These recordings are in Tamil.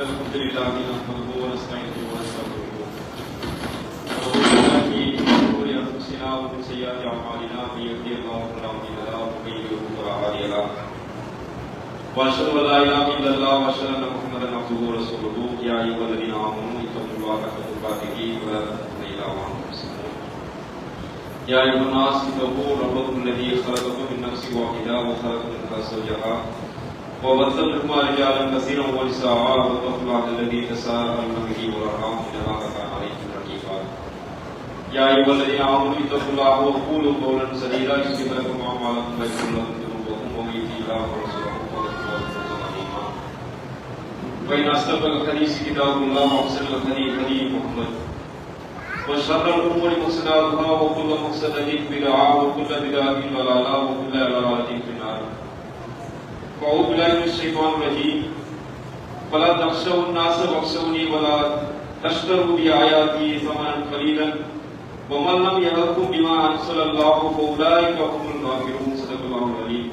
الحمد لله نحمده ونستعينه ونستغفره. ونعوذ بالله من شرور أنفسنا ومن سيئات أعمالنا من يهده الله فلا مضل له ومن يضلل فلا هادي له. وأشهد أن لا إله إلا الله وأشهد أن محمدا عبده ورسوله. يا أيها الذين آمنوا اتقوا الله حق تقاته ولا تموتن الا وأنتم مسلمون. يا أيها الناس اتقوا ربكم الذي خلقكم من نفس واحدة وخلق منها زوجها. وبث منهما رجالا كثيرا ونساء واتقوا الله الذي تساءلون به والارحام ان الله كان عليكم رقيبا. يا ايها الذين امنوا اتقوا الله وقولوا قولا سديدا يصلح لكم اعمالكم ويغفر لكم ذنوبكم ومن يطع الله ورسوله فقد فاز فوزا عظيما. فان اصدق الحديث كتاب الله واحسن الهدي هدي محمد. وشر الامور محسناتها وكل محسنه بدعه وكل بدعه ضلاله وكل ضلاله في النار. وأعوذ بالله من الشيطان الرجيم فلا تخشوا الناس واخشوني ولا تشتروا بآياتي ثمنا قليلا ومن لم يحكم بما أنزل الله فأولئك هم الكافرون صدق الله العليم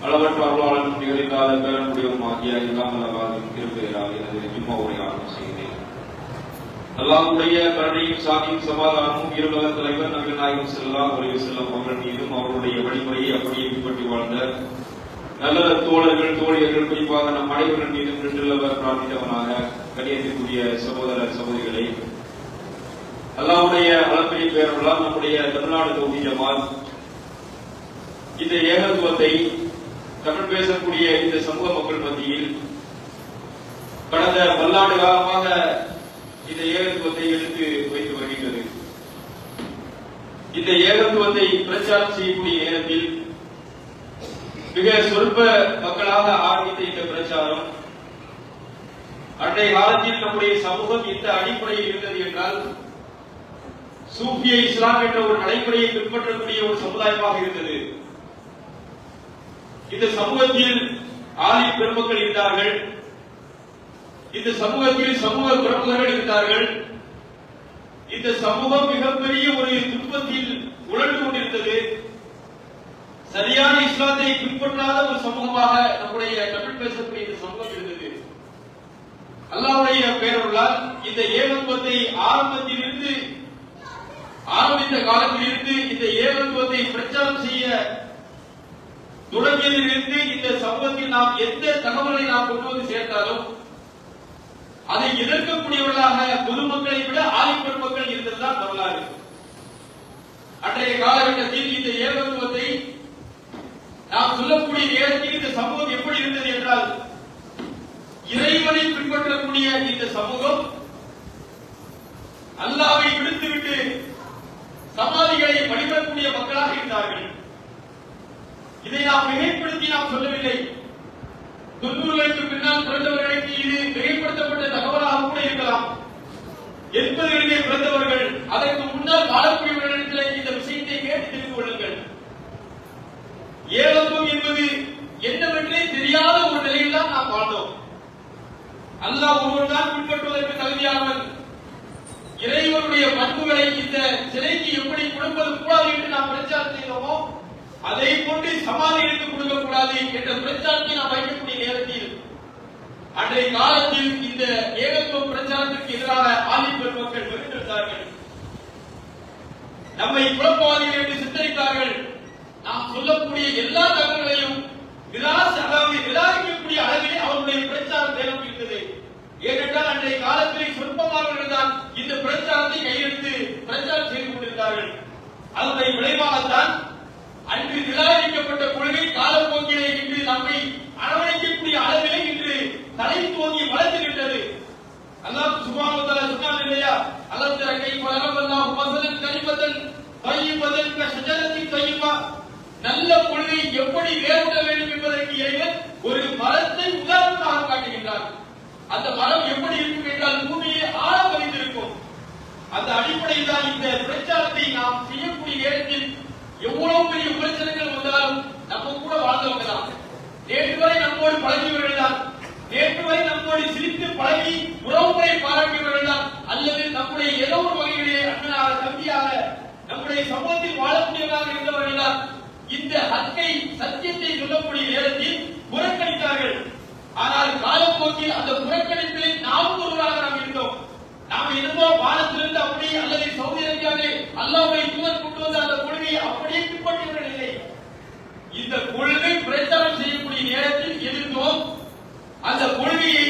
அளவற்ற அருளாளன் நிகழ்கால பேரனுடையவும் ஆகிய எல்லாம் அல்லவாதின் திருப்பெயரால் எனது ஜும்மா உரையாடல் செய்கிறேன் அல்லாஹ்வுடைய கருணையும் சாதியும் சமாதானமும் இருலக தலைவர் நபிகள் நாயகம் ஸல்லல்லாஹு அலைஹி வஸல்லம் அவர்கள் மீதும் அவருடைய வழிமுறையை அப்படியே பின்பற்றி வாழ்ந்த நல்ல தோழர்கள் தோழியர்கள் குறிப்பாக நம் அனைவர்கள் மீதும் நின்றுள்ளவர் பிரார்த்தித்தவனாக கணியத்திற்குரிய சகோதர சகோதரிகளை. அல்லாவுடைய அளப்பெரிய பேரவர்களால் நம்முடைய தமிழ்நாடு தொகுதி ஜமாத் இந்த ஏகத்துவத்தை தமிழ் பேசக்கூடிய இந்த சமூக மக்கள் மத்தியில் கடந்த பல்லாண்டு காலமாக இந்த ஏகத்துவத்தை எடுத்து வைத்து வருகின்றது. இந்த ஏகத்துவத்தை பிரச்சாரம் செய்யக்கூடிய நேரத்தில் மிக சொற்ப மக்களாக ஆரம்பித்த இந்த பிரச்சாரம் அன்றைய காலத்தில் நம்முடைய சமூகம் எந்த அடிப்படையில் இருந்தது என்றால் சூஃபிய இஸ்லாம் என்ற ஒரு நடைமுறையை பின்பற்றக்கூடிய ஒரு சமுதாயமாக இருந்தது. இந்த சமூகத்தில் ஆலி பெருமக்கள் இருந்தார்கள். இந்த சமூகத்தில் சமூக பிரமுகர்கள் இருந்தார்கள். இந்த சமூகம் மிகப்பெரிய ஒரு துன்பத்தில் உழண்டு கொண்டிருந்தது. சரியான இஸ்லாத்தை பின்பற்றாத ஒரு சமூகமாக நம்முடைய தமிழ் பேசக்கூடிய இந்த சமூகம் இருந்தது. அல்லாவுடைய பேரருளால் இந்த ஏகத்துவத்தை ஆரம்பத்திலிருந்து ஆரம்பித்த காலத்திலிருந்து இந்த ஏகத்துவத்தை பிரச்சாரம் செய்ய தொடங்கியதிலிருந்து இந்த சமூகத்தில் நாம் எந்த தகவலை நாம் கொண்டு வந்து சேர்த்தாலும் அதை எதிர்க்கக்கூடியவர்களாக பொதுமக்களை விட ஆதிப்பெண் மக்கள் இருந்ததுதான் வரலாறு. அன்றைய காலகட்டத்தில் இந்த ஏகத்துவத்தை நாம் சொல்லக்கூடிய நேரத்தில் இந்த சமூகம் எப்படி இருந்தது என்றால் இறைவனை பின்பற்றக்கூடிய இந்த சமூகம் அல்லாவை விடுத்துவிட்டு சமாதிகளை வழிபடக்கூடிய மக்களாக இருந்தார்கள். இதை நாம் மிகைப்படுத்தி நாம் சொல்லவில்லை. தொண்ணூறுகளுக்கு பின்னால் பிறந்தவர்களுக்கு இது மிகைப்படுத்தப்பட்ட தகவலாக கூட இருக்கலாம். எண்பதுகளிலே பிறந்தவர்கள் அதற்கு முன்னால் வாழக்கூடியவர்களிடத்தில் இந்த விஷயத்தை கேட்டு தெரிந்து கொள்ளுங்கள். ஏகத்துவம் என்னவென்றே தெரியாத ஒரு நிலையில் தான் நாம் வாழ்ந்தோம். அல்லாஹ் ஒருவர் தான் பின்பற்றுவதற்கு தகுதியானவன். இறைவனுடைய பண்புகளை இந்த சிலைக்கு எப்படி கொடுப்பது கூடாது என்று நாம் பிரச்சாரம் செய்தோமோ அதை கொண்டு சமாதி எடுத்து கொடுக்க கூடாது என்ற பிரச்சாரத்தை நாம் வைக்கக்கூடிய நேரத்தில் அன்றைய காலத்தில் இந்த ஏகத்துவ பிரச்சாரத்திற்கு எதிராக ஆதி மக்கள் வெறுத்திருந்தார்கள் நம்மை குழப்பவாதிகள் என்று சித்தரித்தார்கள். நாம் சொல்லக்கூடிய எல்லா தகவல்களையும் நிராச அதாவது நிராகரிக்கக்கூடிய அளவிலே அவருடைய பிரச்சாரம் தேவை இருந்தது ஏனென்றால் அன்றைய காலத்திலே சொற்பமானவர்கள் தான் இந்த பிரச்சாரத்தை கையெழுத்து பிரச்சாரம் செய்து கொண்டிருந்தார்கள். அதனுடைய விளைவாகத்தான் அன்று நிராகரிக்கப்பட்ட கொள்கை காலப்போக்கிலே இன்று நம்மை அரவணைக்கக்கூடிய அளவிலே இன்று தலை தோங்கி வளர்ந்து நின்றது. அல்லாஹ் சுப்ஹானஹு வ சொன்னான் இல்லையா? அல்லாஹ் தர கை அல்லாஹ் மஸலன் கரிபதன் தய்யிபதன் கஷஜரத்தின் தய்யிபா நல்ல பொழுதை எப்படி வேறுட வேண்டும் என்பதற்கு இறைவன் ஒரு மரத்தை உதாரணமாக காட்டுகின்றார். அந்த மரம் எப்படி இருக்கும் என்றால் பூமியை ஆழம் பதிந்திருக்கும் அந்த அடிப்படையில் தான் இந்த பிரச்சாரத்தை நாம் செய்யக்கூடிய நேரத்தில் எவ்வளவு பெரிய விமர்சனங்கள் வந்தாலும் நம்ம கூட வாழ்ந்தவங்க தான். நேற்று வரை நம்மோடு பழகியவர்கள் தான். நேற்று வரை நம்மோடு சிரித்து பழகி உறவுமுறை பாராட்டியவர்கள் தான். அல்லது நம்முடைய ஏதோ ஒரு வகையிலே அண்ணனாக தம்பியாக நம்முடைய சமூகத்தில் வாழக்கூடியவர்களாக இருந்தவர்கள் தான். இந்த ஹக்கை சத்தியத்தை சொல்லக்கூடிய நேரத்தில் புறக்கணித்தார்கள். ஆனால் காலப்போக்கில் அந்த புறக்கணிப்பில் நாம் ஒருவராக நாம் இருந்தோம். நாம் என்னமோ வானத்திலிருந்து அப்படியே அல்லது சவுதி அரேபியாவிலே அல்லாவை தூதர் கொண்டு வந்த அந்த கொள்கையை அப்படியே பின்பற்றியவர்கள் இல்லை இந்த கொள்கை பிரச்சாரம் செய்யக்கூடிய நேரத்தில் எதிர்த்தோம். அந்த கொள்கையை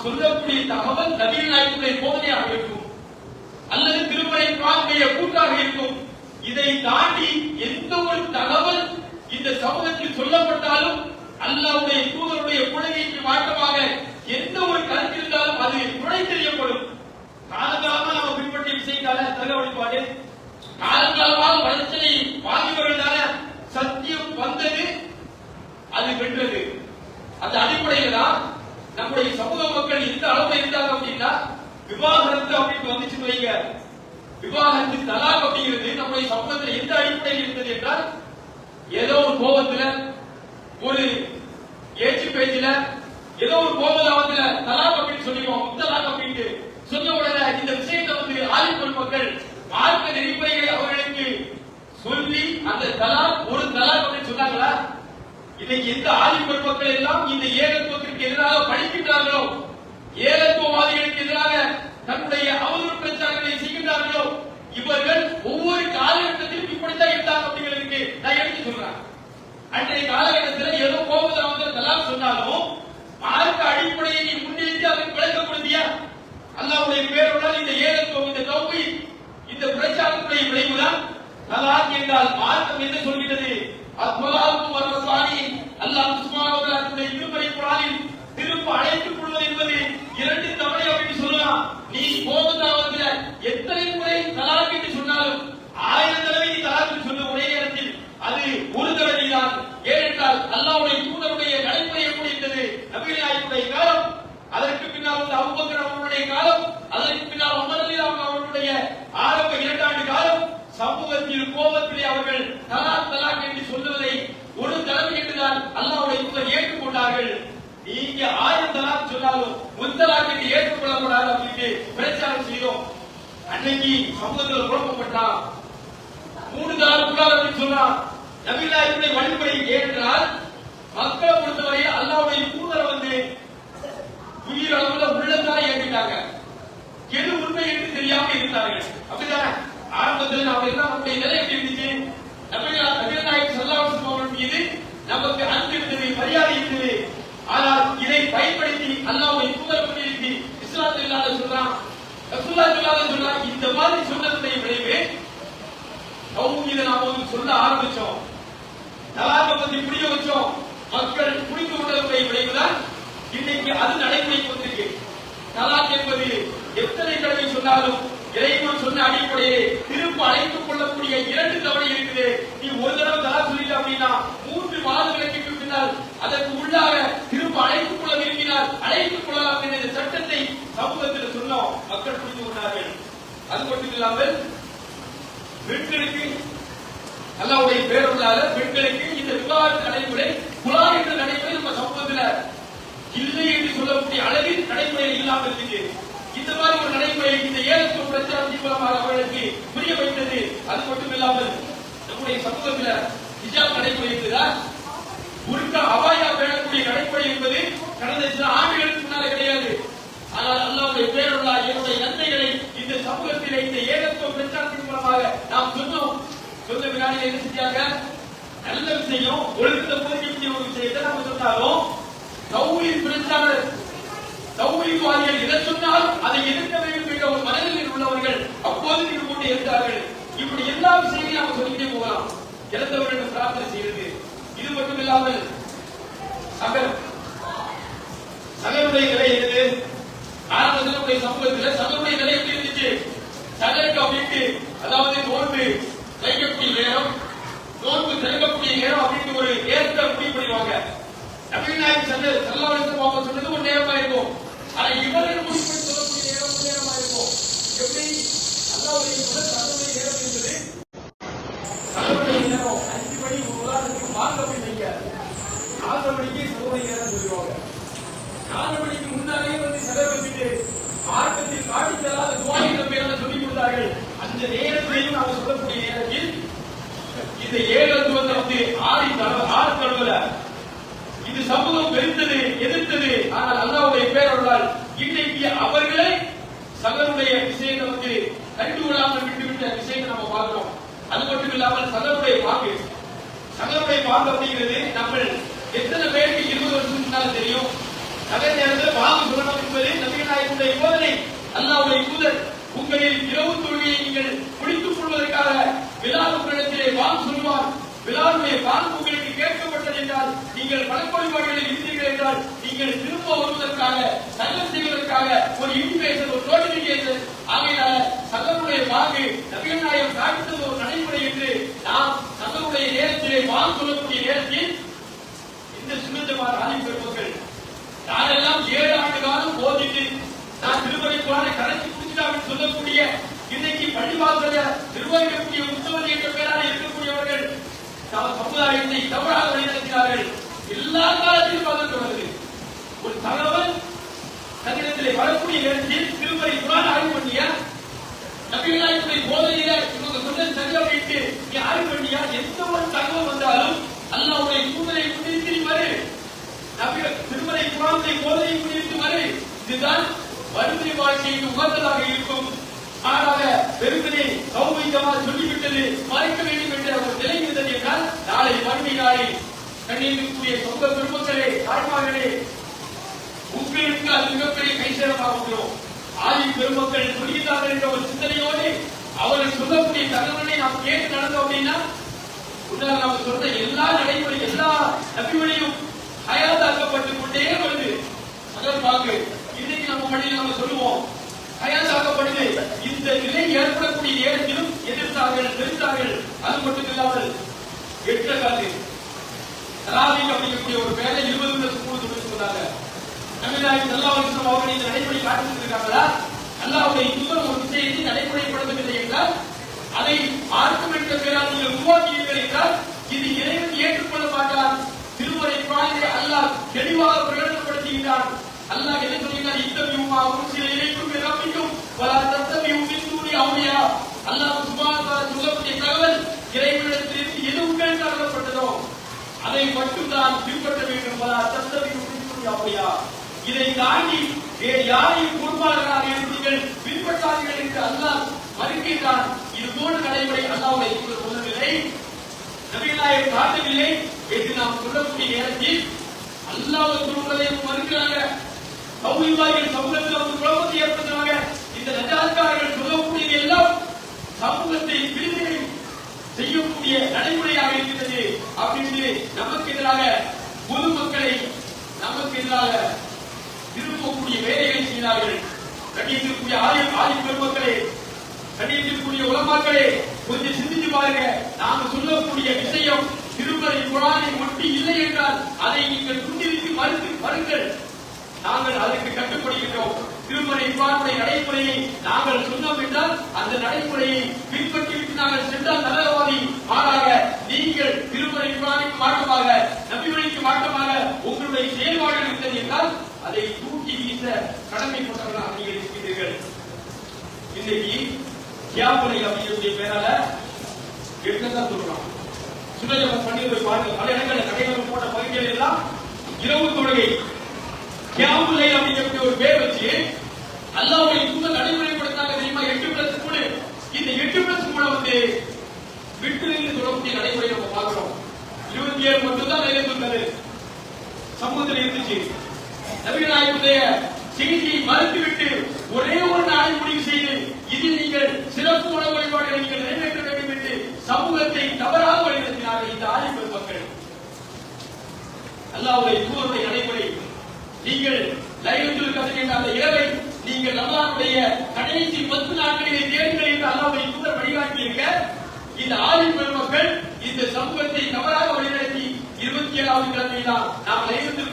நாம் சொல்லக்கூடிய தகவல் நவீன நாயகத்துடைய போதனையாக இருக்கும். அல்லது திருமலை குரானுடைய கூட்டாக இருக்கும். இதை தாண்டி எந்த ஒரு தகவல் இந்த சமூகத்தில் சொல்லப்பட்டாலும் அல்லாவுடைய தூதருடைய கொள்கைக்கு மாற்றமாக எந்த ஒரு கருத்து இருந்தாலும் அது துணை தெரியப்படும். காலகாலமா நம்ம பின்பற்றிய விஷயத்தால தக வழிபாடு காலகாலமாக வளர்ச்சியை வாங்கியவர்களால சத்தியம் வந்தது அது வென்றது. அந்த அடிப்படையில் தான் நம்முடைய சமூக மக்கள் எந்த அளவுல இருந்தாங்க அப்படின்னா விவாகரத்து அப்படின்னு வந்துச்சு வைங்க. விவாகரத்து தலாக் அப்படிங்கிறது நம்முடைய சமூகத்துல எந்த அடிப்படையில் இருந்தது என்றால் ஏதோ ஒரு கோபத்துல ஒரு ஏச்சு பேச்சுல ஏதோ ஒரு கோபதாவத்துல தலாக் அப்படின்னு சொல்லிடுவோம் முத்தலாக் அப்படின்ட்டு சொன்ன உடனே இந்த விஷயத்தை வந்து ஆலிப்பல் மக்கள் மார்க்க நெறிமுறைகளை அவர்களுக்கு சொல்லி அந்த தலாக் ஒரு தலாக் அப்படின்னு சொன்னாங்களா? இன்னைக்கு எந்த ஆதிபர் மக்கள் எல்லாம் இந்த ஏகத்துவத்திற்கு எதிராக படிக்கின்றார்களோ ஏலத்துவவாதிகளுக்கு எதிராக தன்னுடைய அவதூறு பிரச்சாரங்களை செய்கின்றார்களோ இவர்கள் ஒவ்வொரு காலகட்டத்திலும் இப்படித்தான் இருந்தாங்க அப்படிங்கிறதுக்கு நான் எடுத்து சொல்றேன். அன்றைய காலகட்டத்தில் ஏதோ கோபத்தில் வந்து தலாக் சொன்னாலும் மார்க்க அடிப்படையை நீ முன்னிட்டு அதற்கு விளக்கம் கொடுத்தியா? அல்லாவுடைய பேருடன் இந்த ஏலத்துவம் இந்த தௌஹி இந்த பிரச்சாரத்துடைய விளைவுதான் தலாக் என்றால் மார்க்கம் என்ன சொல்கிறது அத்வலாவுக்கும் வரசாணி அல்லாஹ் சுப்ஹானஹு திருமறை குரானில் திரும்ப அழைத்துக் கொள்வது என்பது இரண்டு தவறை அப்படின்னு சொல்லலாம். நீ கோபதாவத்துல எத்தனை முறை தலாக் என்று சொன்னாலும் ஆயிரம் தடவை நீ தலாக் என்று ஒரே நேரத்தில் அது ஒரு தடவை தான். ஏனென்றால் அல்லாஹ்வுடைய தூதருடைய நடைமுறை எப்படி இருந்தது? நபிகள் நாயகத்துடைய காலம் அதற்கு பின்னால் வந்து அபூபக்கர் அவர்களுடைய காலம் அதற்கு பின்னால் உமர் ரலியல்லாஹு அவர்களுடைய ஆரம்ப இரண்டாண்டு காலம் சமூகத்தில் கோபத்திலே அவர்கள் தலாக் தலாக் என்று சொல்லுவதை ஒரு தடவை என்றுதான் அல்லாவுடைய தூதர் ஏற்றுக்கொண்டார்கள். நீங்க ஆயிரம் தலாக் சொன்னாலும் முத்தலாக் என்று ஏற்றுக்கொள்ளப்படாது அப்படின்னு பிரச்சாரம் செய்தோம். அன்னைக்கு சமூகத்தில் குழப்பப்பட்டான் மூணு தலாக் கூடாது அப்படின்னு சொன்னான் நபிலாயுடைய வழிமுறை ஏற்றால் மக்களை பொறுத்தவரை அல்லாவுடைய தூதர் வந்து உயிரளவுல உள்ளத்தால ஏற்றிட்டாங்க எது உண்மை என்று தெரியாமல் இருந்தார்கள். அப்படிதானே ஆரம்பத்தில் நாம எல்லாம் நம்முடைய நிலை எப்படி இருந்துச்சு. நபிகள் நபிகள் நாயகம் சல்லாஹ் அவர்கள் மீது நமக்கு அன்பு இருந்தது மரியாதை இருந்தது ஆனால் இதை பயன்படுத்தி அல்லாவை தூதர் பண்ணியிருக்கு இஸ்லாத்தில் இல்லாத சொல்றான் ரசூல்லா சொல்லாத சொல்றான் இந்த மாதிரி சொன்னதுடைய விளைவு அவங்க தௌஹீத நாம வந்து சொல்ல ஆரம்பிச்சோம். தலாக்க பத்தி புரிய வச்சோம். மக்கள் புரிந்து கொண்டதுடைய விளைவுதான் இன்னைக்கு அது நடைமுறைக்கு வந்திருக்கு. தலாக் என்பது எத்தனை தடவை சொன்னாலும் இறைவன் சொன்ன அடிப்படையே திரும்ப அழைத்துக் கொள்ளக்கூடிய இரண்டு தவணை இருக்குது. நீ ஒரு தடவை தலா சொல்லிட்ட அப்படின்னா மூன்று மாதங்களுக்கு பின்னால் அதற்கு உள்ளாக திரும்ப அழைத்துக் கொள்ள விரும்பினால் அழைத்துக் கொள்ளலாம் என்ற சட்டத்தை சமூகத்தில் சொன்னோம். மக்கள் புரிந்து கொண்டார்கள். அது மட்டும் இல்லாமல் பெண்களுக்கு அல்லாவுடைய பேருள்ளால பெண்களுக்கு இந்த விவாத நடைமுறை குழாய் என்ற நடைமுறை நம்ம சமூகத்துல இல்லை என்று சொல்லக்கூடிய அளவில் நடைமுறை இல்லாமல் இருக்கு இந்த மாதிரி ஒரு நடைமுறை இந்த ஏழு பிரச்சாரம் மூலமாக அவர்களுக்கு புரிய வைத்தது. அது மட்டும் இல்லாமல் நம்முடைய சமூகத்தில் ஹிஜாப் நடைமுறை இருக்குதா? புர்கா அபாயா பேணக்கூடிய நடைமுறை என்பது கடந்த சில ஆண்டுகளுக்கு முன்னால கிடையாது. ஆனால் அல்லாவுடைய பேருள்ள என்னுடைய நன்மைகளை இந்த சமூகத்தில் இந்த ஏகத்துவ பிரச்சாரத்தின் மூலமாக நாம் சொன்னோம். சொந்த வினாடியில் என்ன செஞ்சாங்க? நல்ல விஷயம் ஒழுக்கத்தை போதிக்கக்கூடிய ஒரு விஷயத்தை நாம சொன்னாலும் கௌரி பிரச்சாரர் தௌலிவாதிகள் எதை சொன்னாலும் அதை எதிர்க்க வேண்டும் என்ற ஒரு மனநிலையில் உள்ளவர்கள் அப்போது இது கொண்டு இருந்தார்கள் இப்படி எல்லா விஷயங்களையும் அவங்க சொல்லிக்கிட்டே போகலாம். இறந்தவர்கள் பிரார்த்தனை செய்யறது இது மட்டும் இல்லாமல் சகர் சகருடைய நிலை என்னது? ஆரம்பத்தில் நம்முடைய சமூகத்தில் சகருடைய நிலை எப்படி இருந்துச்சு? சகருக்கு அப்படின்ட்டு அதாவது நோன்பு தைக்கக்கூடிய நேரம் நோன்பு திறக்கக்கூடிய நேரம் அப்படின்னு ஒரு ஏற்ற முடிவு பண்ணிடுவாங்க. நவீன நாயக் சந்த செல்லாவளத்து சொன்னது ஒரு நேரமா இருக்கும். ஆனா இவர்கள் முடிவு சொல்லக்கூடிய நேரம் நேரமா இருக்கும் எப்படி அல்லாவுடைய முதல் நேரம் என்பது நேரம் அஞ்சு மணி ஒரு உதாரணத்துக்கு மணி போய் நாலு மணிக்கு சகோதரி நேரம் சொல்லுவாங்க நாலு மணிக்கு முன்னாலே வந்து செலவு வச்சுட்டு காட்டி செல்லாத துவாயிகள் பேர சொல்லி கொடுத்தார்கள் அந்த நேரத்திலையும் நாம சொல்லக்கூடிய நேரத்தில் இந்த ஏழு வந்து வந்து ஆறு தடவை இது சமூகம் வெறுத்தது எதிர்த்தது ஆனால் அல்லாவுடைய பேரொருளால் இன்றைக்கு அவர்களே சகருடைய விஷயத்தை வந்து கண்டுகொள்ளாமல் விட்டுவிட்ட விஷயத்தை நம்ம பார்க்கிறோம். அது மட்டும் இல்லாமல் சகருடைய வாக்கு சகருடைய வாக்கு அப்படிங்கிறது நம்ம எத்தனை பேருக்கு இருபது வருஷம் தெரியும்? அதே நேரத்தில் வாக்கு சொல்லணும் என்பது நபிகநாயகனுடைய போதனை அல்லாவுடைய தூதர் உங்களில் இரவு தொழுகையை நீங்கள் குளித்துக் கொள்வதற்காக விழாவு உங்களிடத்திலே வாக்கு சொல்லுவார் விழாவுடைய கால் உங்களுக்கு கேட்கப்பட்டது என்றால் நீங்கள் பணப்பொழிபாடுகளில் இருந்தீர்கள் என்றால் நீங்கள் திரும்ப வருவதற்காக சங்கம் செய்வதற்காக ஒரு இன்விடேஷன் ஒரு நோட்டிபிகேஷன் ஆகையினால சங்கருடைய வாக்கு நபிகள் நாயகம் காட்டுவது ஒரு நடைமுறை என்று நாம் சங்கருடைய நேரத்திலே வாக்கு சொல்லக்கூடிய நேரத்தில் இந்த சுமந்தமான ஆதி பெருமக்கள் யாரெல்லாம் ஏழு ஆண்டு காலம் போதிட்டு நான் திருமலை போன கடைசி குடிச்சிட்டாங்க சொல்லக்கூடிய இன்னைக்கு பள்ளிவாசல நிர்வகிக்கக்கூடிய உத்தவதி என்ற பெயரால் இருக்கக்கூடியவர்கள் சமுதாயத்தை தவறாக வழிநடத்தினார்கள் எல்லா காலத்திலும் பார்த்து ஒரு தகவல் தன்னிடத்திலே வரக்கூடிய நேரத்தில் திருமலை குரான் ஆய்வு பண்ணியா நபிகளாயுடைய போதையில இவங்க சொன்னது சரியா போயிட்டு நீ ஆய்வு பண்ணியா? எந்த ஒரு தகவல் வந்தாலும் அல்லாவுடைய தூதரை முன்னிறுத்தி நீ வரு நபிகள் திருமலை குரானை போதையை முன்னிறுத்தி வரு இதுதான் வறுமை வாழ்க்கைக்கு உகந்ததாக இருக்கும். மாறாக பெருமனை சௌமிகமாக சொல்லிவிட்டது மறைக்க வேண்டும் என்ற ஒரு நிலை இருந்தது என்றால் நாளை வறுமை நாளில் சொந்த பெருமக்களே தாய்மார்களே உங்களுக்கு அது மிகப்பெரிய கைசேரமாக இருக்கிறோம் ஆதி பெருமக்கள் சொல்கிறார்கள் என்ற ஒரு சிந்தனையோடு அவர்கள் சொல்லக்கூடிய தகவலை நாம் கேட்டு நடந்தோம் அப்படின்னா உன்னால் நாம் சொல்ற எல்லா நடைமுறை எல்லா நபிவழியும் ஹயாத்தாக்கப்பட்டுக் கொண்டே வருது. அதற்காக இன்னைக்கு நம்ம மொழியில் நம்ம சொல்லுவோம் ஹயாத்தாக்கப்படுது இந்த நிலை ஏற்படக்கூடிய நேரத்திலும் எதிர்த்தார்கள் வெறுத்தார்கள். அது மட்டும் இல்லாமல் எட்ட காத்து அப்படிங்கக்கூடிய ஒரு பேரை இருபது பேர் ஸ்கூல் சொல்லி சொன்னாங்க தமிழ்நாடு நல்லா வருஷம் அவர்கள் இந்த நடைமுறை காட்டிட்டு இருக்காங்களா அல்லாவுடைய தூதர் ஒரு விஷயத்தை நடைமுறைப்படுத்தவில்லை என்றால் அதை மார்க்கம் என்ற நீங்கள் உருவாக்கியீர்கள் என்றால் இது இறைவன் ஏற்றுக்கொள்ள மாட்டார் திருமுறை குரானிலே அல்லாஹ் தெளிவாக பிரகடனப்படுத்துகிறான் அல்லாஹ் என்ன சொல்கிறார் இத்தபியுமா சில இறைக்கும் ரப்பிக்கும் அல்லாஹ் சுபா வ தஆலா சொல்லக்கூடிய தகவல் இறைவனிடத்திலிருந்து எது உங்களுக்கு அருளப்பட்டதோ அதை மட்டும் தான் பின்பற்ற வேண்டும் பல அத்தந்தவி அப்படியா? இதை தாண்டி வேறு யாரையும் பொறுப்பாளர்களாக இருந்தீர்கள் பின்பற்றாதீர்கள் என்று அல்லாஹ் மறுக்கின்றான். இது போன்ற நடைமுறை அல்லாவுடைய சொல்லவில்லை. நபிகளாயம் காட்டவில்லை என்று நாம் சொல்லக்கூடிய நேரத்தில் அல்லாஹ் சொல்வதை மறுக்கிறாங்க. சமூகவாதிகள் சமூகத்தில் வந்து குழப்பத்தை ஏற்படுத்துறாங்க. இந்த நஜாத்காரர்கள் சொல்லக்கூடியது எல்லாம் சமூகத்தை பிரிவினை செய்யக்கூடிய நடைமுறையாக இருக்கிறது அப்படின்னு நமக்கு எதிராக பொதுமக்களை நமக்கு எதிராக திரும்பக்கூடிய வேலைகளை செய்கிறார்கள் கண்ணியத்திற்குரிய ஆதி ஆதி பெருமக்களே கண்ணியத்திற்குரிய உலமாக்களே கொஞ்சம் சிந்திச்சு பாருங்க. நாம சொல்லக்கூடிய விஷயம் திருமலை குரானை ஒட்டி இல்லை என்றால் அதை நீங்கள் முன்னிறுத்தி மறுத்து மறுங்கள். நாங்கள் அதற்கு கட்டுப்படுகிறோம் திருமறை குரானுடைய நடைமுறையை நாங்கள் சொன்னோம் என்றால் அந்த நடைமுறையை பின்பற்றிவிட்டு நாங்கள் சென்றால் நல்லவாதி மாறாக நீங்கள் திருமறை குரானுக்கு மாற்றமாக நபிமுறைக்கு மாற்றமாக உங்களுடைய செயல்பாடு இருந்தது என்றால் அதை தூக்கி வீச கடமைப்பட்டவர்களாக நீங்கள் இருக்கிறீர்கள் இன்னைக்கு கியாமுலை அப்படிங்கக்கூடிய பேரால எடுக்கத்தான் சொல்றோம் சுடஜபம் பண்ணி போய் பாருங்க பல இடங்களில் கடைகள் போட்ட பகுதிகள் எல்லாம் இரவு தொழுகை. கியாமுலை அப்படிங்கக்கூடிய ஒரு பேர் வச்சு அல்லாவுடைய தூத நடைமுறைப்படுத்தாங்க தெரியுமா? எட்டு பிளஸ் மூணு. இந்த எட்டு பிளஸ் மூணு வந்து விட்டு நின்று தொடரக்கூடிய நடைமுறை நம்ம பார்க்கிறோம் இருபத்தி ஏழு மட்டும் தான் இருந்தது சமூகத்தில் இருந்துச்சு. நவீனாயுடைய செய்தியை மறுத்துவிட்டு ஒரே ஒரு நாளை முடிவு செய்து இதில் நீங்கள் சிறப்பு உணவு வழிபாடுகளை நீங்கள் நிறைவேற்ற வேண்டும் என்று சமூகத்தை தவறாக வழிநடத்தினார்கள் இந்த ஆதிபர் மக்கள் அல்லாவுடைய தூதருடைய நடைமுறை. நீங்கள் லைலத்துல் கதை என்ற அந்த இரவை நீங்கள் ரமலானுடைய கடைசி பத்து நாட்களிலே தேடுங்கள் என்று அல்லாவுடைய தூதர் வழிகாட்டி இருக்க இந்த ஆதில் பெருமக்கள் இந்த சமூகத்தை தவறாக வழிநடத்தி இருபத்தி ஏழாவது கிழமை தான் நாம் லைலத்துல்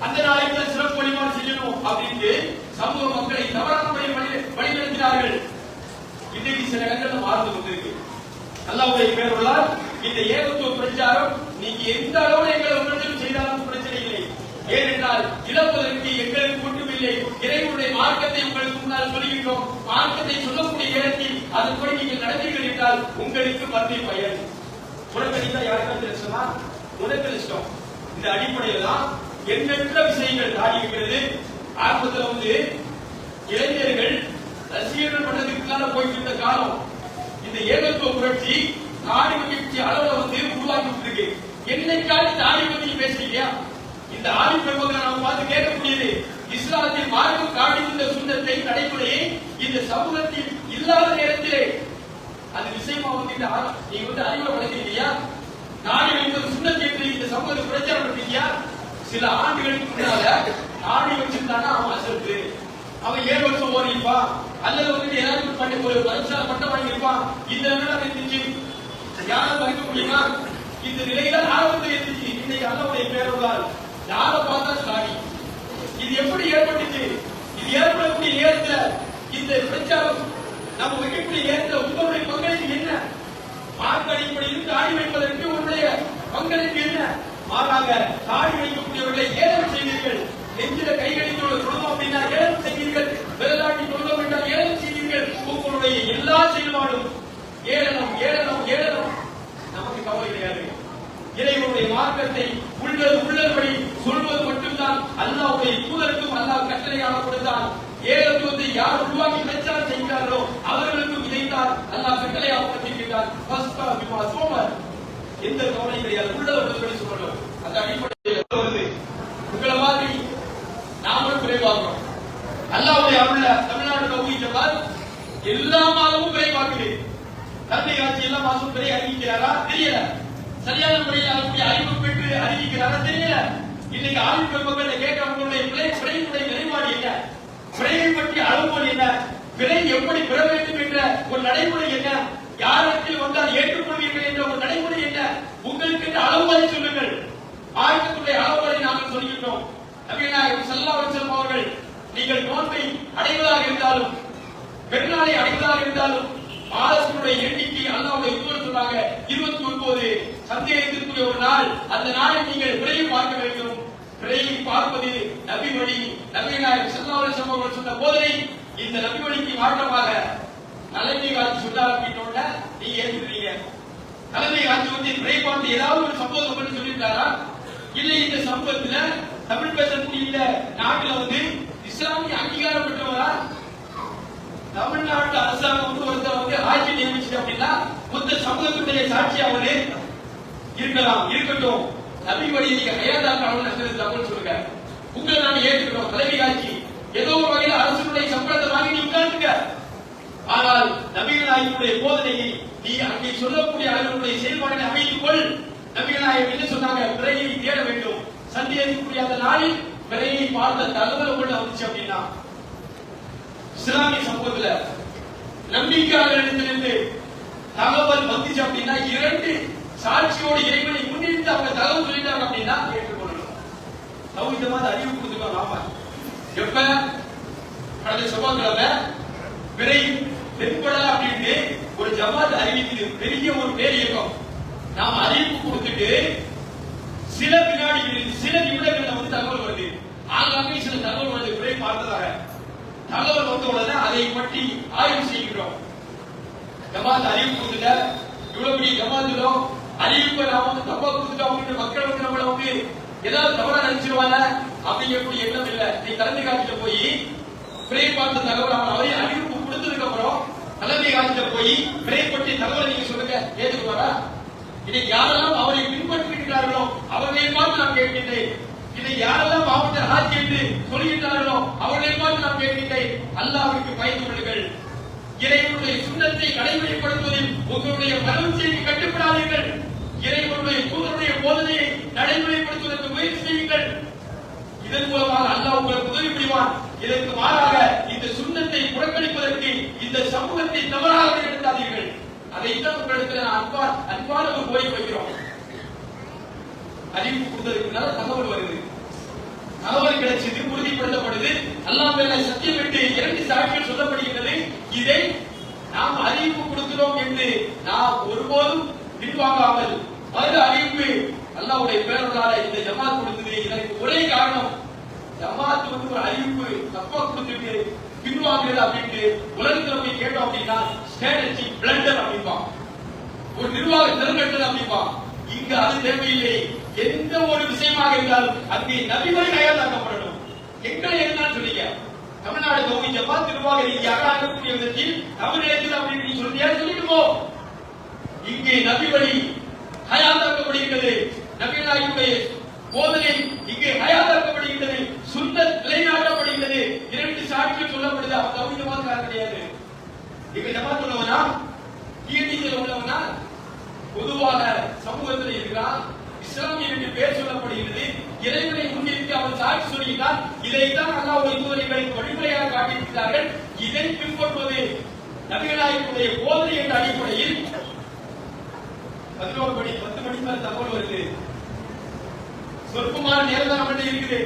அந்த நாளைக்கு தான் சிறப்பு வழிபாடு செய்யணும் அப்படின்ட்டு சமூக மக்களை தவறான வழி வழிநடத்தினார்கள். இன்றைக்கு சில இடங்கள் மாறுந்து கொண்டிருக்கு அல்லாவுடைய பேருள்ளார் இந்த ஏகத்துவ பிரச்சாரம் நீங்க எந்த அளவுல எங்களை உணர்ந்து செய்தாலும் பிரச்சனை ஏனென்றால் இழப்பதற்கு எங்களுக்கு ஒன்றுமில்லை. இறைவனுடைய மார்க்கத்தை உங்களுக்கு முன்னால் சொல்லுகின்றோம் மார்க்கத்தை சொல்லக்கூடிய நேரத்தில் அதன்படி நீங்கள் நடந்தீர்கள் என்றால் உங்களுக்கு மத்திய பயன். புறக்கணித்தா யாருக்கும் இஷ்டமா உனக்கு இஷ்டம். இந்த அடிப்படையில் தான் எண்ணற்ற விஷயங்கள் தாடி இருக்கிறது ஆரம்பத்தில் வந்து இளைஞர்கள் ரசிகர்கள் பண்ணதுக்குள்ளால போயிட்டு இருந்த காலம். இந்த ஏகத்துவ புரட்சி தாடி மகிழ்ச்சி அளவுல வந்து உருவாக்கி இருக்கு என்னைக்காவது தாடி பத்தி பேசுறீங்க? இந்த ஆதி பெருமக்களை நாம் பார்த்து கேட்கக்கூடியது இஸ்லாத்தில் மார்க்கம் காட்டுகின்ற சுண்ணத்தை நடைமுறையை இந்த சமூகத்தில் இல்லாத நேரத்திலே அது விஷயமா வந்து இந்த ஆ- நீங்க வந்து அறிவை வளர்க்கிறீங்க நாடு வைத்தது சுண்ணத்தை என்று இந்த சமூகத்தை பிரச்சாரம் பண்றீங்க சில ஆண்டுகளுக்கு முன்னால நாடு வச்சிருந்தானா அவன் அசருக்கு அவன் ஏழு வருஷம் ஓடிப்பான் அல்லது வந்துட்டு ஏதாவது பண்ணி ஒரு வருஷம் பட்டம் வாங்கியிருப்பான். இந்த நிலை இருந்துச்சு. யாரும் மறுக்க முடியுமா? இந்த நிலையில ஆரம்பத்தில் இருந்துச்சு இன்னைக்கு அல்லாவுடைய பேருள்ளால் யாரை பார்த்தா ஸ்டாடி இது எப்படி ஏற்பட்டுச்சு? இது ஏற்படக்கூடிய நேரத்துல இந்த பிரச்சாரம் நம்ம வைக்கக்கூடிய நேரத்துல உங்களுடைய பங்களிப்பு என்ன? மார்க் அடிப்படையில் தாடி வைப்பதற்கு உங்களுடைய பங்களிப்பு என்ன? மாறாக தாடி வைக்கக்கூடியவர்களை ஏலம் செய்வீர்கள். நெஞ்சில கைகளில் தொழுவோம் அப்படின்னா ஏலம் செய்வீர்கள். விரலாட்டி தொழுவோம் என்றால் ஏலம் செய்வீர்கள். உங்களுடைய எல்லா செயல்பாடும் ஏளனம் ஏளனம் ஏளனம். நமக்கு கவலை கிடையாது. இறைவனுடைய மார்க்கத்தை உள்ளது உள்ளபடி சொல்வது மட்டும்தான். அல்லாவுடைய தூதருக்கும் அல்லாஹ் கட்டளையாக கொடுத்தான். ஏகத்துவத்தை யார் உருவாக்கி பிரச்சாரம் செய்கிறார்களோ அவர்களுக்கும் இதைத்தான் அல்லாஹ் கட்டளையாக கொடுத்திருக்கிறார் ஃபஸ்டா பிமா சோமர் எந்த கவலையும் கிடையாது. உள்ளவர்கள் சொல்லணும். அந்த அடிப்படையில் வருது உங்களை மாதிரி நாமளும் குறைவாகிறோம் அல்லாவுடைய அருள தமிழ்நாடு நோக்கி எல்லா மாதமும் குறைவாக்குது தந்தை ஆட்சி எல்லா மாசமும் பிறை அறிவிக்கிறாரா தெரியல. சரியான முறையில் அதனுடைய அறிவு பெற்று அறிவிக்கிறாரா தெரியல. இன்னைக்கு ஆய்வு பெருமக்கள் கேட்க அவங்களுடைய பிழை பிழையினுடைய நிலைப்பாடு என்ன? பிழையை பற்றி அளவுகோல் என்ன? பிழை எப்படி பெற வேண்டும் என்ற ஒரு நடைமுறை என்ன? யாரிடத்தில் வந்தால் ஏற்றுக்கொள்வீர்கள் என்ற ஒரு நடைமுறை என்ன? உங்களுக்கு அளவுகளை சொல்லுங்கள். ஆயுதத்துடைய அளவுகளை நாங்கள் சொல்கின்றோம் நபிநாயகம் சல்லா செல்வம் அவர்கள் நீங்கள் நோன்பை அடைவதாக இருந்தாலும் பெருநாளை அடைவதாக இருந்தாலும் மாதத்தினுடைய எண்ணிக்கை அல்லாவுடைய தூதர் சொன்னாங்க இருபத்தி ஒன்பது சந்தேகத்திற்குரிய ஒரு நாள். அந்த நாளை நீங்கள் விரைவு பார்க்க வேண்டும். விரைவு பார்ப்பது நபி வழி நபிநாயகம் செல்லாவுடைய அவர்கள் சொன்ன போதனை. இந்த நபி வழிக்கு மாற்றமாக தலைமை காட்சி சொன்னார் அப்படின்னோட நீங்க ஏற்றுக்கிறீங்க தலைமை காட்சி வந்து விரைவு பார்த்து ஏதாவது ஒரு சம்பவம் பண்ணி சொல்லியிருந்தாரா இல்லை இந்த சம்பவத்துல தமிழ் பேசக்கூடிய இந்த நாட்டுல வந்து இஸ்லாமிய அங்கீகாரம் பெற்றவரா தமிழ்நாட்டு அரசாங்கம் வந்து ஒருத்தர் வந்து ஆட்சி நியமிச்சு அப்படின்னா மொத்த சமூகத்துடைய சாட்சி அவரு இருக்கலாம் இருக்கட்டும். நபிபடி நீங்க ஹயாதாக்கான தகவல் சொல்லுங்க. உங்களை நாம ஏற்றுக்கிறோம் தலைமை ஆட்சி ஏதோ ஒரு வகையில் அரசுடைய சம்பளத்தை வாங்கி நீ உட்கார்ந்துங்க ஆனால் நபிகள் நாயகனுடைய போதனையை நீ அங்கே சொல்லக்கூடிய அளவுடைய செயல்பாடுகளை அமைத்துக் கொள். நபிகள் நாயகம் என்ன சொன்னாங்க? பிறையை தேட வேண்டும். சந்தேகிக்கக்கூடிய அந்த நாளில் பிறையை பார்த்த தகவல் உள்ள வந்துச்சு அப்படின்னா இஸ்லாமிய சமூகத்துல நம்பிக்கையாளர்களிடத்திலிருந்து தகவல் வந்துச்சு அப்படின்னா இரண்டு சாட்சியோடு இறைவனை முன்னிட்டு அவங்க தகவல் சொல்லிட்டாங்க அப்படின்னா ஏற்றுக்கொள்ளணும். சௌகிதமா அறிவு கொடுத்துக்கோ நாம. எப்ப? கடந்த செவ்வாய்க்கிழமை. விரை தென்படல அப்படின்ட்டு ஒரு ஜமாத் அறிவிக்குது. பெரிய ஒரு பேர் இயக்கம் நாம அறிவிப்பு கொடுத்துட்டு சில வினாடிகளில் சில நிமிடங்கள்ல வந்து தகவல் வருது. ஆங்காங்கே சில தகவல் வருது. விரை பார்த்ததாக. தகவல் வந்த உடனே அதை பற்றி ஆய்வு செய்கிறோம் ஜமாத் அறிவிப்பு கொடுத்துட்ட இவ்வளவு பெரிய ஜமாத்துலோ அறிவிப்பை நாம வந்து தப்பா கொடுத்துட்டு அவங்க மக்கள் வந்து நம்மள வந்து ஏதாவது தவறா நினைச்சிருவாங்க அப்படிங்கக்கூடிய எண்ணம் இல்ல. நீ தலைமை காட்சியில போய் பிரே பார்த்த தகவல் அவன் அவரே அறிவிப்பு கொடுத்ததுக்கு அப்புறம் தலைமை காட்சியில போய் பிரே பற்றி தகவலை நீங்க சொல்லுங்க. ஏற்றுக்குவாரா இதை யாரெல்லாம் அவரை பின்பற்றுகிறார்களோ அவர்களை பார்த்து நான் கேட்கின்றேன். இதை யாரெல்லாம் மாவட்ட ஆட்சி என்று சொல்கின்றார்களோ அவர்களை பார்த்து நான் கேட்கின்றேன். அல்லாஹ்விற்கு பயந்து கொள்ளுங்கள். இறைவனுடைய சுண்ணத்தை நடைமுறைப்படுத்துவதில் உங்களுடைய மனவச்சியை கட்டுப்படாதீர்கள். இறைவனுடைய தூதருடைய போதனையை நடைமுறைப்படுத்துவதற்கு முயற்சி செய்யுங்கள். இதன் மூலமாக அல்லாஹ் உங்களுக்கு உதவி புரிவான். இதற்கு மாறாக இந்த சுண்ணத்தை புறக்கணிப்பதற்கு இந்த சமூகத்தை தவறாக எடுத்தாதீர்கள் அதைத்தான் உங்களிடத்தில் நான் அன்பான் அன்பான ஒரு கோரிக்கை வைக்கிறோம் அறிவிப்பு கொடுத்ததுக்கு தகவல் வருது. தகவல் கிடைச்சது உறுதிப்படுத்தப்படுது. அல்லாஹ் சத்தியம் விட்டு இரண்டு சாட்சிகள் சொல்லப்படுகின்றது இதை நாம் அறிவிப்பு கொடுக்கிறோம் என்று நாம் ஒருபோதும் பின்வாங்காமல் மறு அறிவிப்பு அல்லாவுடைய பேரொருளால இந்த ஜமாத் கொடுத்தது. இதற்கு ஒரே காரணம் ஜமாத் வந்து ஒரு அறிவிப்பு தப்பா கொடுத்துட்டு பின்வாங்குறது அப்படின்ட்டு உலகத்தில் போய் கேட்டோம் அப்படின்னா ஸ்ட்ராட்டஜி பிளண்டர் அப்படிம்பான். ஒரு நிர்வாக திறன்கள் அப்படிம்பான். இங்க அது தேவையில்லை. எந்த ஒரு விஷயமாக இருந்தாலும் அங்கே கையால் கையாளாக்கப்படணும் எங்களை என்ன சொன்னீங்க? தமிழ்நாடு தொகுதி ஜமாத் நிர்வாக ரீதியாக அணுகக்கூடிய விதத்தில் தமிழகத்தில் அப்படின்னு சொல்லியா சொல்லிட்டு போ இங்கே நபி வழி ஹயாத்தாக்கப்படுகின்றது. நபி நாயுடைய போதனை இங்கே ஹயாத்தாக்கப்படுகின்றது. சுன்னத் நிலைநாட்டப்படுகின்றது. இரண்டு சாட்சிகள் சொல்லப்படுது. அவன் தகுதி ஜமாத்காரர் கிடையாது. இங்க ஜமாத் உள்ளவனா? டிஎன்டிசியில் உள்ளவனா? பொதுவாக சமூகத்தில் இருக்கிறான். இஸ்லாமிய பேர் சொல்லப்படுகிறது. இறைவனை முன்னிறுத்தி சாட்சி சொல்கிறான் இதைத்தான் அல்லாஹ் தூதர்களுக்கு வழிமுறையாக காட்டியிருக்கிறார்கள். இதை பின்பற்றுவது நபிகளாயனுடைய போதனை என்ற அடிப்படையில் பதினோரு மணி பத்து மணி மேல தகவல் வருது. சொற்பமான நேரம் தான் நம்மகிட்ட இருக்குது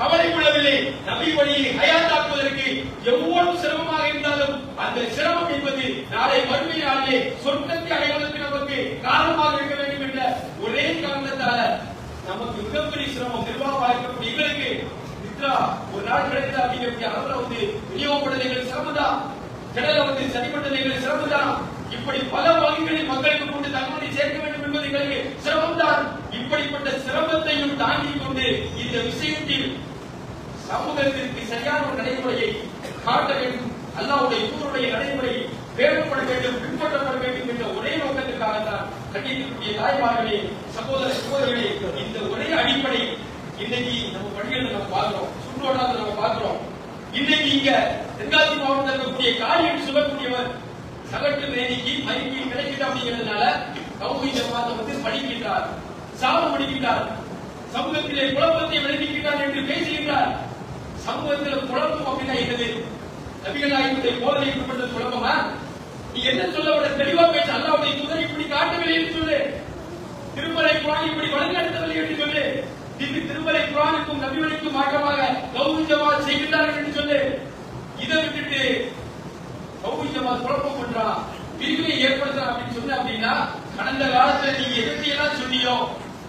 கவலைப்படவில்லை நபி வழியை ஹயாத்தாக்குவதற்கு எவ்வளவு சிரமமாக இருந்தாலும் அந்த சிரமம் என்பது நாளை மறுமை நாளிலே சொர்க்கத்தை அடைவதற்கு நமக்கு காரணமாக இருக்க வேண்டும் என்ற ஒரே காரணத்தால நமக்கு மிகப்பெரிய சிரமம் நிர்வாகமாக இருக்கக்கூடிய எங்களுக்கு மித்ரா ஒரு நாள் கிடைத்தா அப்படிங்கக்கூடிய அளவுல வந்து விநியோகப்படுறது எங்களுக்கு சிரமம் கிணறு வந்து சரிப்பட்டது எங்களுக்கு இப்படி பல வகைகளில் மக்களுக்கு கொண்டு தகவலை சேர்க்க வேண்டும் என்பது எங்களுக்கு சிரமம் தான் இப்படிப்பட்ட சிரமத்தையும் தாங்கிக் கொண்டு இந்த விஷயத்தில் சமூகத்திற்கு சரியான ஒரு நடைமுறையை காட்ட வேண்டும். அல்லாவுடைய தூருடைய நடைமுறை பேணப்பட வேண்டும் பின்பற்றப்பட வேண்டும் என்ற ஒரே நோக்கத்திற்காகத்தான் கண்டிக்கக்கூடிய தாய்மார்களே சகோதர சகோதரர்களே இந்த ஒரே அடிப்படை இன்னைக்கு நம்ம பள்ளிகளை நம்ம பார்க்கிறோம். சுற்றுவட்டாரத்தில் நம்ம பார்க்கிறோம். இன்னைக்கு இங்க தென்காசி மாவட்டத்தில் இருக்கக்கூடிய காரியம் சொல்லக்கூடியவர் சகட்டு மேனிக்கு மைக்கு கிடைக்கிட்ட அப்படிங்கிறதுனால கௌமி ஜமாத்தை வந்து படிக்கின்றார் சாபம் படிக்கின்றார் சமூகத்திலே குழப்பத்தை விளைவிக்கின்றார் என்று பேசுகின்றார். சமூகத்தில் குழப்பம் அப்படின்னா என்னது? நபிகள் நாயகத்தை போதனை குழப்பமா? நீ என்ன சொல்ல விட தெளிவா பேச. அல்லாவுடைய குதிரை இப்படி காட்டவில்லை என்று சொல்லு திருமலை குரான் இப்படி வழிநடத்தவில்லை என்று சொல்லு இது திருமலை குரானுக்கும் நபிவழிக்கும் மாற்றமாக கௌரி ஜமாத் செய்கின்றார்கள் என்று சொல்லு. இதை விட்டுட்டு கௌரி ஜமாத் குழப்பம் பண்றான் பிரிவினை ஏற்படுத்துறான் அப்படின்னு சொன்ன அப்படின்னா கடந்த காலத்துல நீங்க எல்லாம் சொன்னியோ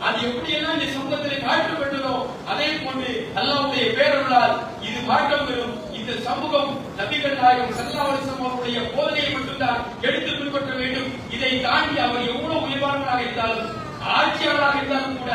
அது எப்படியெல்லாம் இந்த சமூகத்தில் பெற்றதோ அதே போன்று அல்லாவுடைய பேரருளால் இது மாற்றம் பெறும். இந்த சமூகம் நபிகள் நாயகம் சல்லாவலிசம் சமூகத்துடைய போதனையை மட்டும்தான் எடுத்து பின்பற்ற வேண்டும். இதை தாண்டி அவர் எவ்வளவு உயர்வானவராக இருந்தாலும் ஆட்சியாளராக இருந்தாலும் கூட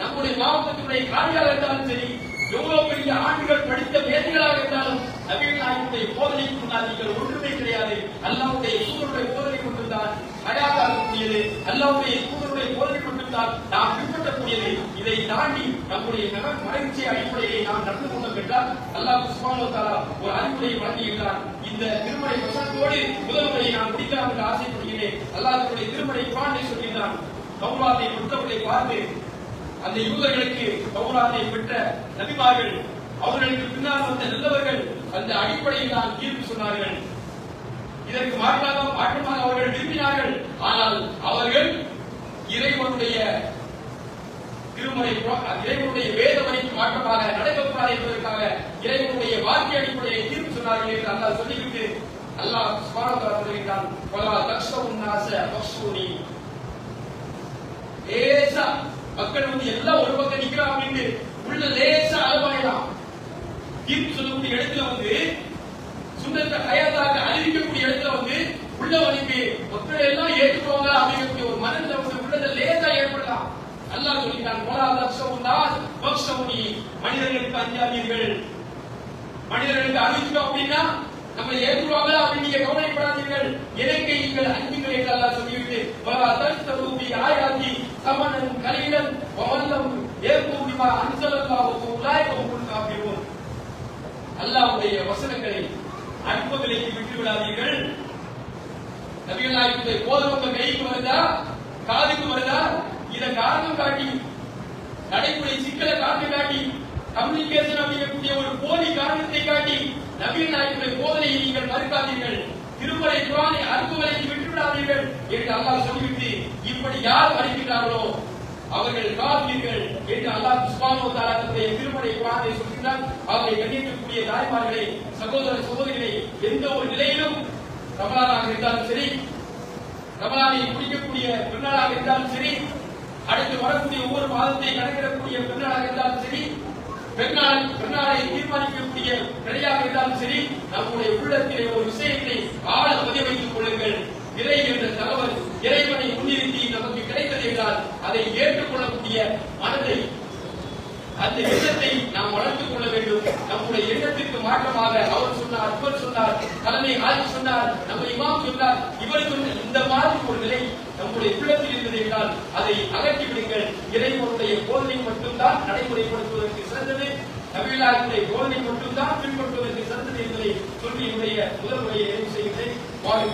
நம்முடைய மாவட்டத்தினுடைய காரியாக இருந்தாலும் சரி எவ்வளவு பெரிய ஆண்டுகள் படித்த மேதைகளாக இருந்தாலும் நவீன நாயகனுடைய போதனைக்கு முன்னால் நீங்கள் ஒன்றுமே கிடையாது. அல்லாவுடைய சூழலுடைய போதனை கொண்டிருந்தால் அடையாக இருக்கக்கூடியது அல்லாவுடைய சூழலுடைய போதனை கொண்டிருந்தால் நாம் பின்பற்றக்கூடியது. இதை தாண்டி நம்முடைய மன மகிழ்ச்சி அடிப்படையை நாம் நடந்து கொண்டோம் என்றால் அல்லாஹ் சுபானோ ஒரு அறிவுரையை வழங்கியிருக்கிறார் இந்த திருமலை வசனத்தோடு முதல்முறையை நான் முடிக்கலாம் என்று ஆசைப்படுகிறேன். அல்லாஹ் திருமலை பாண்டை சொல்கிறான் கௌராத்தை பெற்றவர்களை பார்த்து அந்த யூதர்களுக்கு பௌராத்தை பெற்ற நபிமார்கள் அவர்களுக்கு பின்னால் வந்த நல்லவர்கள் அந்த அடிப்படையில் தான் தீர்ப்பு சொன்னார்கள். இதற்கு மாற்றாக மாற்றமாக அவர்கள் விரும்பினார்கள். ஆனால் அவர்கள் இறைவனுடைய திருமலை இறைவனுடைய வேத வரைக்கு மாற்றமாக நடக்கக்கூடாது என்பதற்காக இறைவனுடைய வாக்கிய அடிப்படையை தீர்ப்பு சொன்னார்கள் என்று அல்லாஹ் சொல்லிவிட்டு அல்லாஹ் சுபானதா சொல்கிறான் பலா தக்ஷவும் நாச பக்ஷூனி லேசா மக்கள் வந்து எல்லாம் ஒரு பக்கம் நிக்கிறான் அப்படின்னு உள்ள லேசா அலபாயலாம். தீர்ப்பு சொல்லக்கூடிய இடத்துல வந்து சுந்தரத்தை ஹயாத்தாக அறிவிக்கக்கூடிய இடத்துல வந்து உள்ள வந்து மக்கள் எல்லாம் ஏற்றுக்கோங்க அப்படிங்கக்கூடிய ஒரு மனதில் வந்து உள்ளத லேசா ஏற்படலாம். அல்லாஹ் சொல்லிட்டான் போலா தக்ஷவும் நாஸ் மனிதர்களுக்கு அஞ்சாதீர்கள் மனிதர்களுக்கு அறிவிச்சிட்டோம் அப்படின்னா நம்மளை ஏற்றுவாங்களா அப்படின்னு நீங்க கவலைப்படாதீர்கள். எனக்கு நீங்கள் என்று சொல்லிவிட்டு வலா தஸ்தரூபி ஆயாதி சமனன் கலீலன் வவல்லம் ஏற்பூரிமா அன்சலல்லாஹு உலாய்க காப்பிடுவோம் காஃபிரூன். அல்லாஹ்வுடைய வசனங்களை அற்புதங்களுக்கு விட்டு விடாதீர்கள் நபிகள் நாயகத்தை போதவங்க கைக்கு வருதா? காதுக்கு வருதா? இதன் காரணம் காட்டி நடைமுறை சிக்கலை காரணம் காட்டி கம்யூனிகேஷன் அப்படிங்கக்கூடிய ஒரு போலி காரணத்தை காட்டி நவீன நாயகனுடைய போதனையை நீங்கள் மறுக்காதீர்கள். திருமலை குரானை அற்புதங்களை விட்டுவிடாதீர்கள் என்று அல்லாஹ் சொல்லிவிட்டு இப்படி யார் மறுக்கிறார்களோ அவர்கள் காப்பீர்கள் என்று அல்லாஹ் சுபானோ தாலாத்துடைய திருமலை குரானை சொல்கிறார் அவரை கண்டிக்கக்கூடிய தாய்மார்களை சகோதர சகோதரிகளை எந்த ஒரு நிலையிலும் ரமலானாக இருந்தாலும் சரி ரமலானை குடிக்கக்கூடிய பெண்ணாளாக இருந்தாலும் சரி அடுத்து வரக்கூடிய ஒவ்வொரு மாதத்தை கணக்கிடக்கூடிய பெண்ணாளாக இருந்தாலும் சரி பெண்ணாள் பெண்ணாளை தீர்மானிக்கக்கூடிய நிலையாக இருந்தாலும் சரி நம்முடைய உள்ளத்திலே ஒரு விஷயத்தை ஆழ பதிவைத்துக் கொள்ளுங்கள். இறை என்ற தகவல் இறைவனை முன்னிறுத்தி நமக்கு கிடைத்தது என்றால் அதை ஏற்றுக்கொள்ளக்கூடிய மனதை அந்த எண்ணத்தை நாம் வளர்த்துக் கொள்ள வேண்டும். நம்முடைய எண்ணத்திற்கு மாற்றமாக அவர் சொன்னார் இவர் சொன்னார் தலைமை ஆய்வு சொன்னார் நம்ம இமாம் சொன்னார். இவர் சொன்ன இந்த மாதிரி ஒரு நிலை நம்முடைய உள்ளத்தில் இருந்தது என்றால் அதை அகற்றி விடுங்கள் இறைவனுடைய போதனை மட்டும்தான் நடைமுறைப்படுத்துவதற்கு சிறந்தது. நவீனாருடைய போதனை மட்டும்தான் பின்பற்றுவதற்கு சிறந்தது என்பதை சொல்லி என்னுடைய முதல் முறையை நிறைவு செய்கிறேன். வாழ்க்கை